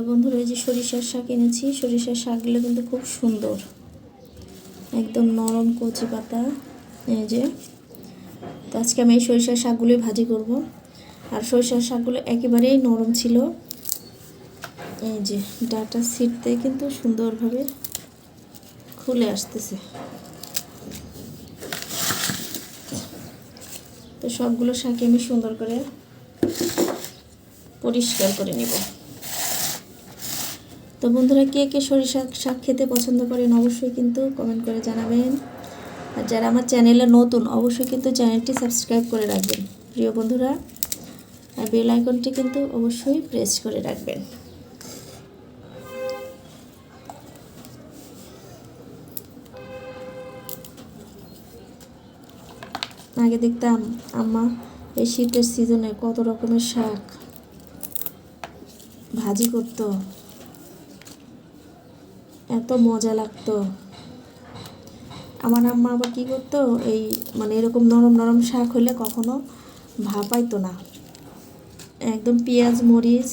তো বন্ধুরা, এই যে সরিষার শাক এনেছি। সরিষার শাকগুলো কিন্তু খুব সুন্দর। একদম নরম কচি পাতা। এই যে, তো আজকে আমি এই সরিষার শাকগুলোই ভাজি করব। আর সরিষার শাকগুলো একেবারেই নরম ছিল। এই যে, ডাটা সিটতে কিন্তু সুন্দরভাবে খুলে আসতেছে। তো সবগুলো শাকে আমি সুন্দর করে পরিষ্কার করে নেব। তো বন্ধুরা কে কে সরিষা শাক খেতে পছন্দ করেন অবশ্যই কিন্তু কমেন্ট করে জানাবেন। আর যারা আমার চ্যানেলে নতুন, অবশ্যই কিন্তু চ্যানেলটি সাবস্ক্রাইব করে রাখবেন। প্রিয় বন্ধুরা, আর বেল আইকনটি কিন্তু অবশ্যই প্রেস করে রাখবেন। আগে দেখতাম, আম্মা, এই শীতের সিজনে কত রকমের শাক ভাজি করতো। এত মজা লাগতো। আমার আম্মা আবার কী করতো, এই মানে এরকম নরম নরম শাক হলে কখনো ভাপাইতো না। একদম পেঁয়াজ, মরিচ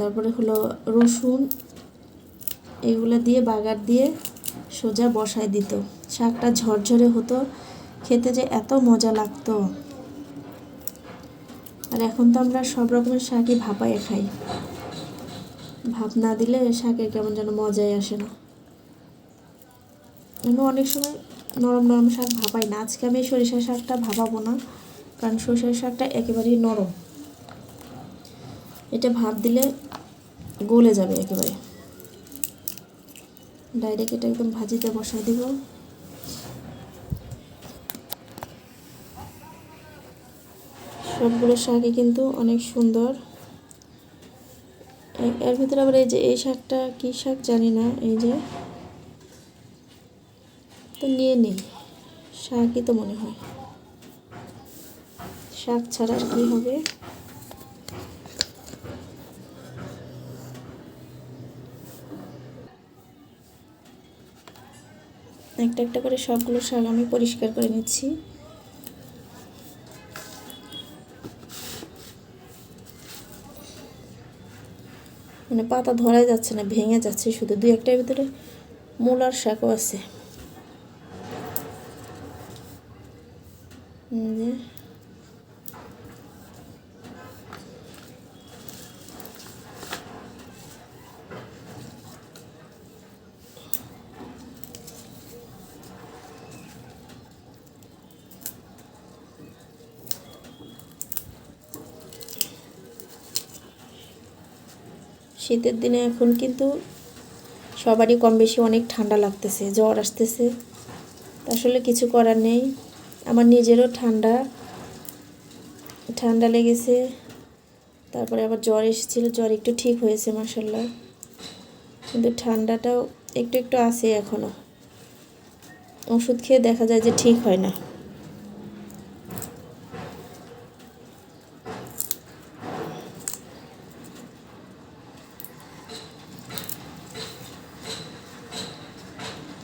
তারপরে হলো রসুন, এগুলো দিয়ে বাগার দিয়ে সোজা বসায় দিত। শাকটা ঝরঝরে হতো, খেতে যে এত মজা লাগতো। আর এখন তো আমরা সব রকমের শাকই ভাপায়ে খাই। ভাপ না দিলে শাকের কেমন যেন মজাই আসে না। আমি অনেক সময় নরম নরম শাক ভাপাই না। আজকে আমি সরিষার শাকটা ভাপাবো না, কারণ সরিষার শাকটা একেবারেই নরম। এটা ভাপ দিলে গলে যাবে একেবারে। ডাইরেক্ট এটা একদম ভাজিতে বসাই দিব। সবগুলো শাকই কিন্তু অনেক সুন্দর। এর ভিতরে আবার এই যে, এই শাকটা কী শাক জানি না, এই যে। তো নিয়ে নিই শাকই তো মনে হয়। শাক ছাড়া কী হবে? একটা একটা করে সবগুলো শাক আমি পরিষ্কার করে নিচ্ছি। মানে পাতা ধরাই যাচ্ছে না ভেঙে যাচ্ছে শুধু। দুই একটার ভিতরে মূলার শাকও আছে। শীতের দিনে এখন কিন্তু সবারই কম বেশি অনেক ঠান্ডা লাগতেছে, জ্বর আসতেছে। আসলে কিছু করার নেই। আমার নিজেরও ঠান্ডা ঠান্ডা লেগেছে। তারপরে আবার জ্বর এসেছিল, জ্বর একটু ঠিক হয়েছে মাসাল্লাহ কিন্তু ঠান্ডাটাও একটু একটু আছে এখনও ওষুধ খেয়ে দেখা যায় যে ঠিক হয় না।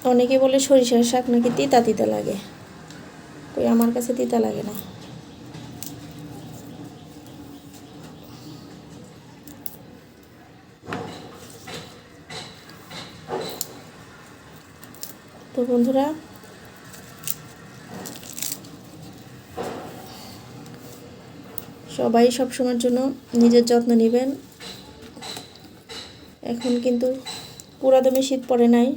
অনেকে বলে সরিষার শাক নাকি তিতা তিতা লাগে। কই আমার কাছে তিতা লাগে না। তো বন্ধুরা, সবাই সব সময়ের জন্য নিজের যত্ন নেবেন। এখন কিন্তু পুরাদমে শীত পড়ে নাই।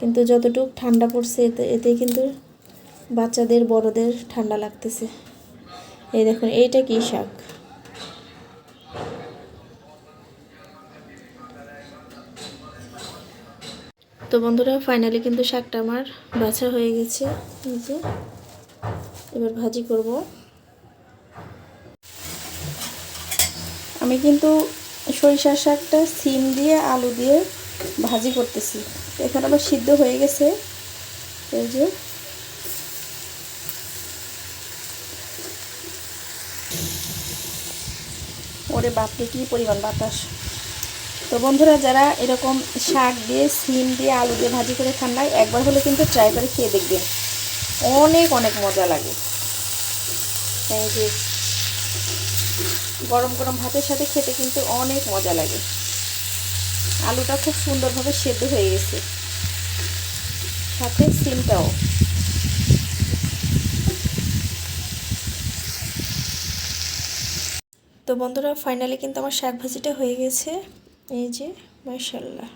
কিন্তু যতটুক ঠান্ডা পড়ছে এতে এতে কিন্তু বাচ্চাদের, বড়দের ঠান্ডা লাগতেছে। এই দেখুন, এইটা কি শাক? তো বন্ধুরা, ফাইনালি কিন্তু শাকটা আমার বাছা হয়ে গেছে। যে, এবার ভাজি করব। আমি কিন্তু সরিষার শাকটা সিম দিয়ে, আলু দিয়ে ভাজি করতেছি। এখন আবার সিদ্ধ হয়ে গেছে। এই যে। ওরে বাপরে, কি পরিমাণ বাতাস। তো বন্ধুরা, যারা এরকম শাক দিয়ে, সিম দিয়ে আলু দিয়ে ভাজি করে না একবার হলে কিন্তু ট্রাই করে খেয়ে দেখবেন। অনেক অনেক মজা লাগে। এই যে, গরম গরম ভাতের সাথে খেতে কিন্তু অনেক মজা লাগে। আলুটা খুব সুন্দরভাবে সেদ্ধ হয়ে গেছে। সাথে সিমটাও। তো বন্ধুরা ফাইনালি কিন্তু আমার শাক ভাজিটা হয়ে গেছে। এই যে মার্শাল্লাহ